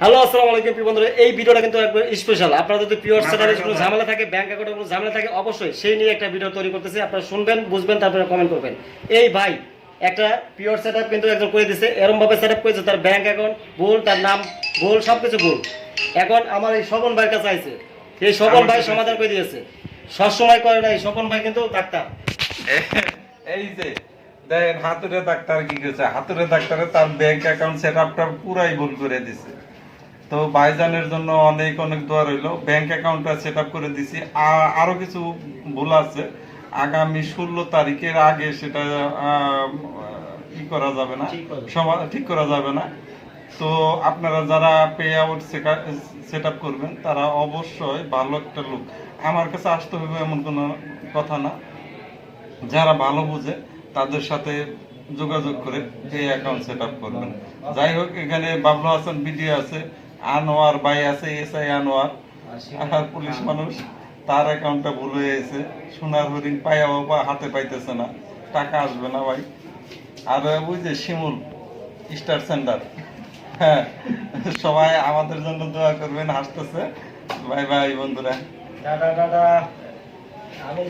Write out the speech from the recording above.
Hello আসসালামু আলাইকুম প্রিয় বন্ধুরা। এই ভিডিওটা কিন্তু একবার স্পেশাল আপনারা যদি পিওর সেটারে কোনো ঝামেলা থাকে ব্যাংক অ্যাকাউন্টে কোনো ঝামেলা থাকে অবশ্যই সেই নিয়ে একটা ভিডিও তৈরি করতেছি। আপনারা শুনবেন বুঝবেন তারপরে কমেন্ট করবেন। এই ভাই একটা পিওর সেটআপ কিন্তু একজন করে দিছে। এরকম ভাবে সেটআপ করেছে তার ব্যাংক অ্যাকাউন্ট ভুল তার নাম ভুল সবকিছু ভুল। এখন আমার এই স্বপন ভাইয়ের কাছে আইছে। এই স্বপন ভাই সমাধান করে দিয়েছে। সবসময় করে না এই স্বপন ভাই কিন্তু ডাক্তার। এই যে দেখেন হাতুড়ে ডাক্তার কি করেছে? হাতুড়ে ডাক্তারে তার ব্যাংক অ্যাকাউন্ট সেট আপটা পুরাই ভুল করে দিছে। তো ভাইজানের জন্য অনেক অনেক দোয়া রইল। ব্যাংক অ্যাকাউন্টটা সেট করে দিছি। আ- আরও কিছু ভুল আছে। আগামী ষোলো তারিখের আগে সেটা ই করা যাবে না। ঠিক করা যাবে। ঠিক করা যাবে না। তো আপনারা যারা পে আউট সেট আপ করবেন তারা অবশ্যই ভালো একটা লোক। আমার কাছে আসতে হবে এমন কোনো কথা না। যারা ভালো বুঝে তাদের সাথে যোগাযোগ করে এই অ্যাকাউন্ট সেট আপ করবেন। যাই হোক এখানে বাবলু হাসান বিডি আছে। আনোয়ার ভাই আছে এসআই আনোয়ার। আর পুলিশ মানুষ। তার অ্যাকাউন্টটা ভুল হয়ে গেছে। সোনার হরিণ পাইয়াও বা হাতে পাইতেছে না। টাকা আসবে না ভাই। আর ওই যে শিমুল স্টার সেন্টার। হ্যাঁ সবাই আমাদের জন্য দোয়া করবেন হাসতেছে। বাই বাই বন্ধুরা। দাদা দাদা আমি